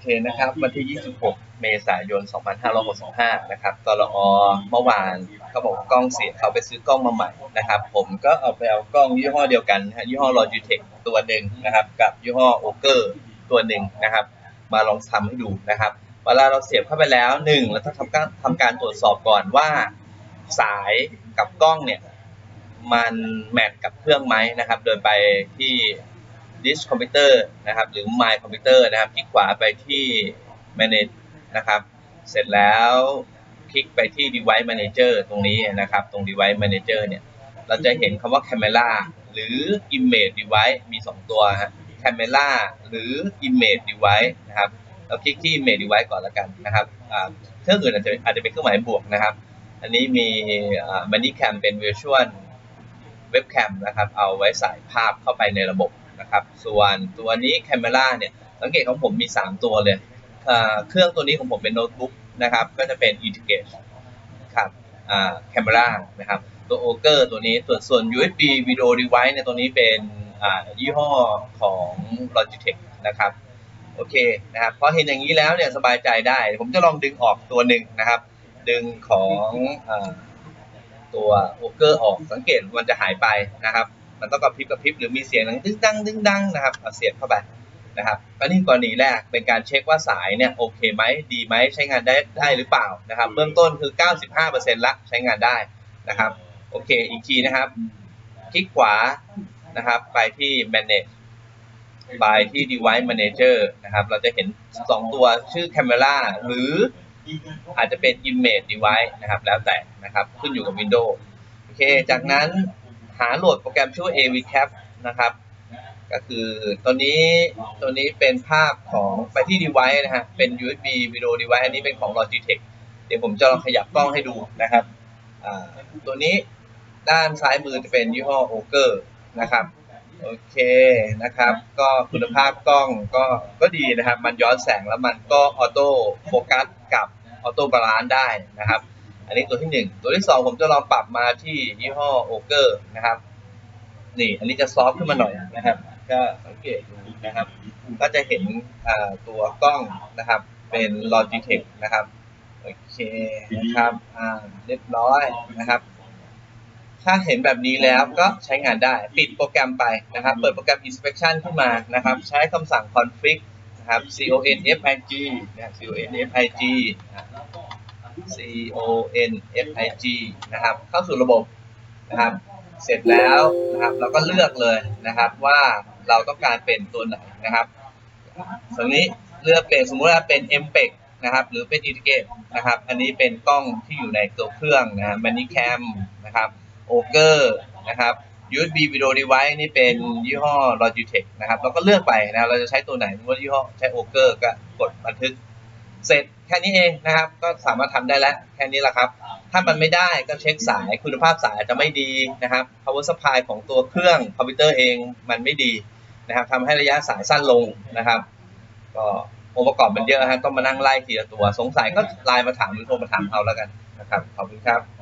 เคนะครับวันที่ 26 เมษายน 2565 นะครับตลอเมื่อวานเขาบอกกล้องเสียเขาไปซื้อกล้องมาใหม่นะครับ ผมก็เอาไปเอากล้องยี่ห้อเดียวกันนะฮะยี่ห้อ Logitech ตัวหนึ่งนะครับ กับยี่ห้อ o g e r ตัวหนึ่งนะครับ มาลองทำให้ดูนะครับ เวลาเราเสียบเข้าไปแล้วหนึ่งเราต้องทำการทำการตรวจสอบก่อนว่า สายกับกล้องเนี่ยมันแมทกับเครื่องไหมนะครับ โดยไปที่ disk computer นะครับ หรือ my computer นะครับ คลิกขวาไปที่ manage นะครับ เสร็จแล้วคลิกไปที่ device manager ตรงนี้นะครับ ตรง device manager เนี่ย เราจะเห็นคำว่า camera หรือ image device มี 2 ตัวฮะ camera หรือ image device นะครับ เราคลิกที่ image device ก่อนแล้วกันนะครับอ่าเครื่องอื่นอาจจะอาจจะเป็นเครื่องหมายบวกนะครับ อันนี้มีอ่า Manicam เป็น virtual เว็บแคมนะครับ เอาไว้ใส่ภาพเข้าไปในระบบ นะครับ ส่วนตัวนี้ Camera เนี่ย สังเกตของผมมี 3 ตัวเลย เครื่องตัวนี้ของผมเป็นโน้ตบุ๊กนะครับ ก็จะเป็น Integrate ครับอ่า Camera นะครับ ตัว o g e r ตัวนี้ส่วนส่วน USB Video Device เนี่ยตัวนี้เป็นยี่ห้อของ Logitech นะครับโอเคนะครับพอเห็นอย่างนี้แล้วเนี่ยสบายใจได้ ผมจะลองดึงออกตัวหนึ่งนะครับ ดึงของอตัวโอเกอร์ออกสังเกตมันจะหายไปนะครับ มันต้องกระพริบกระพริบหรือมีเสียงดังดึงดังดึงดังนะครับเอาเสียบเข้าไปนะครับก็นี่กรณีแรกเป็นการเช็คว่าสายเนี่ยโอเคไหมดีไหมใช้งานได้ได้หรือเปล่านะครับ เบื้องต้นคือ 95%ละใช้งานได้นะครับโอเคอีกทีนะครับ คลิกขวานะครับไปที่ manage ไปที่ device manager นะครับ เราจะเห็น 2 ตัวชื่อ camera หรืออาจจะเป็น image device นะครับ แล้วแต่นะครับ ขึ้นอยู่กับ Windows โอเค จากนั้น หาโหลดโปรแกรมชื่อ AVCap นะครับ ก็คือตัวนี้ตัวนี้เป็นภาพของไปที่ device นะฮะ เป็น USB video device อันนี้เป็นของ Logitech เดี๋ยวผมจะลองขยับกล้องให้ดูนะครับ ตัวนี้ด้านซ้ายมือจะเป็นยี่ห้อ o g e r นะครับโอเคนะครับ ก็คุณภาพกล้องก็ก็ดีนะครับ มันย้อนแสงแล้วมันก็ออโต้โฟกัสกับออโต้บาลานซ์ได้นะครับ อันนี้ตัวที่หนึ่งตัวที่สองผมจะลองปรับมาที่ยี่ห้อโอเกอร์นะครับ นี่อันนี้จะซอฟต์ขึ้นมาหน่อยนะครับ ก็สังเกตดูนะครับ ก็จะเห็นตัวกล้องนะครับ เป็น Logitech นะครับโอเคนะครับอ่าเรียบร้อยนะครับ ถ้าเห็นแบบนี้แล้วก็ใช้งานได้ปิดโปรแกรมไปนะครับ เปิดโปรแกรม inspection ขึ้นมานะครับ ใช้คำสั่ง config นะครับ config นะครับ config config นะครับ เข้าสู่ระบบนะครับ เสร็จแล้วนะครับ เราก็เลือกเลยนะครับว่าเราต้องการเป็นตัวไหนนะครับตรงนี้เลือกเป็นสมมุติว่าเป็น MPEG นะครับ หรือเป็น Integrate นะครับ อันนี้เป็นกล้องที่อยู่ในตัวเครื่องนะฮะ Manicam นะครับ o g e r นะครับ USB Video Device นี่เป็นยี่ห้อ Logitech นะครับ เราก็เลือกไปนะ เราจะใช้ตัวไหนสมมติว่ายี่ห้อใช้ o g e r ก็กดบันทึก เสร็จแค่นี้เองนะครับ ก็สามารถทำได้แล้วแค่นี้แหละครับ ถ้ามันไม่ได้ก็เช็คสายคุณภาพสายอาจจะไม่ดีนะครับ power supply ของตัวเครื่องคอมพิวเตอร์เองมันไม่ดีนะครับทำให้ระยะสายสั้นลงนะครับ ก็องค์ประกอบมันเยอะฮะต้องมานั่งไล่ทีละตัว สงสัยก็ไลน์มาถามหรือโทรมาถามเอาแล้วกันนะครับขอบคุณครับ